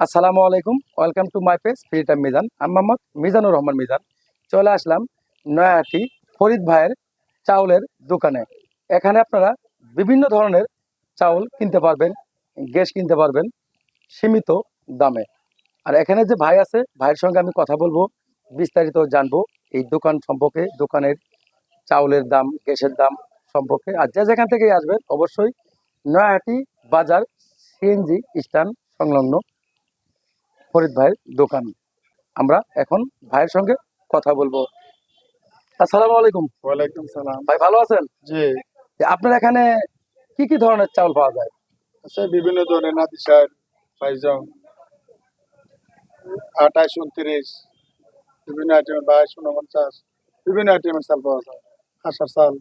আসসালামু আলাইকুম welcome to my page free time Mizan আমি মোহাম্মদ মিজানুর রহমান মিজান চলে আসলাম নয়াহাটি ফরিদ ভাইয়ের চাউলের দোকানে। এখানে আপনারা বিভিন্ন ধরনের চাউল কিনতে পারবেন, গ্যাস কিনতে পারবেন, সীমিত দামে। আর এখানে যে ভাই আছে, ভাইয়ের সঙ্গে আমি কথা বলব, বিস্তারিত জানব এই দোকান সম্পর্কে, দোকানের চাউলের দাম, গ্যাসের দাম সম্পর্কে। আর যে যেখান থেকে আসবেন, অবশ্যই নয়াহাটি বাজার সিএনজি স্ট্যান্ড সংলগ্ন ফরিদ ভাইয়ের দোকান। আমরা এখন ভাইয়ের সঙ্গে কথা বলব। আসসালামু আলাইকুম। ওয়ালাইকুম সালাম। ভাই ভালো আছেন? জি। আপনার এখানে কি কি ধরনের চাউল পাওয়া যায়? আছে বিভিন্ন ধরনের নাদিসার পাইজং আঠাশ উনত্রিশ বিভিন্ন আইটেমের বাইশ উনপঞ্চাশ বিভিন্ন আইটেমের চাল পাওয়া যায়। আশার চাল।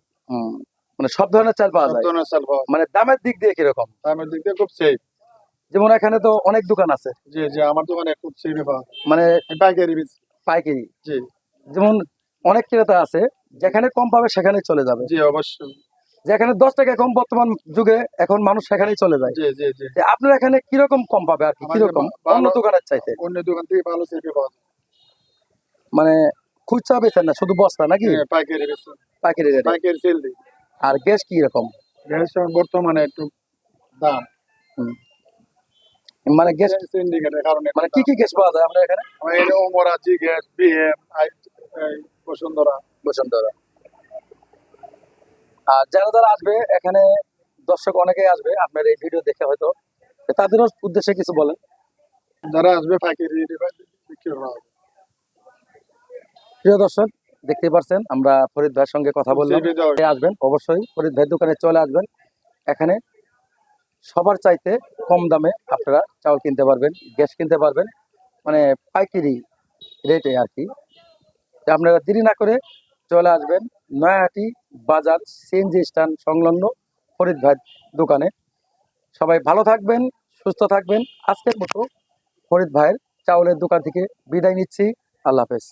মানে সব ধরনের চাল পাওয়া যায়। ধরনের চাল পাওয়া যায়। মানে দামের দিক দিয়ে কীরকম? দামের দিক দিয়ে খুব সেফ যেমন এখানে তো অনেক দোকান আছে। জি জি আমার দোকানে খুব মানে পাইকারি পাইকারি। জি। যেমন অনেক ক্রেতা আছে যেখানে কম পাবে সেখানে চলে যাবে। জি অবশ্যই। যেখানে দশ টাকা কম বর্তমান যুগে এখন মানুষ সেখানেই চলে যায়। আপনার এখানে কীরকম কম পাবে আর কি? কীরকম? অন্য দোকানের চাইতে? অন্য দোকান থেকে ভালো সেফে পাওয়া মানে খুচরা বেচেন না শুধু বস্তা নাকি? পাইকারি বেচি পাইকারি রেটে। পাইকারি সেল দিই। আর গ্যাস কি রকম গ্যাস বর্তমানে একটু দাম। মানে গ্যাস সিন্ডিকেটের কারণে মানে কি কি গ্যাস পাওয়া যায় আপনার এখানে? আমাদের ওমরা জি gas BM I Bashundhara. Bashundhara. আর যারা যারা আসবে এখানে দর্শক অনেকেই আসবে আপনার এই ভিডিও দেখে হয়তো। তাদের উদ্দেশ্যে কিছু বলেন। যারা আসবে পাইকারি প্রিয় দর্শক দেখতে পাচ্ছেন আমরা ফরিদ ভাইয়ের সঙ্গে কথা বললাম। আসবেন? অবশ্যই ফরিদ ভাইয়ের দোকানে চলে আসবেন। এখানে সবার চাইতে কম দামে আপনারা চাউল কিনতে পারবেন, গ্যাস কিনতে পারবেন মানে পাইকারি রেটে আর কি। আপনারা দেরি না করে চলে আসবেন নয়াহাটি বাজার সিএনজি স্ট্যান্ড সংলগ্ন ফরিদ ভাইয়ের দোকানে। সবাই ভালো থাকবেন, সুস্থ থাকবেন। আজকের মতো ফরিদ ভাইয়ের চাউলের দোকান থেকে বিদায় নিচ্ছি। আল্লাহ হাফেজ।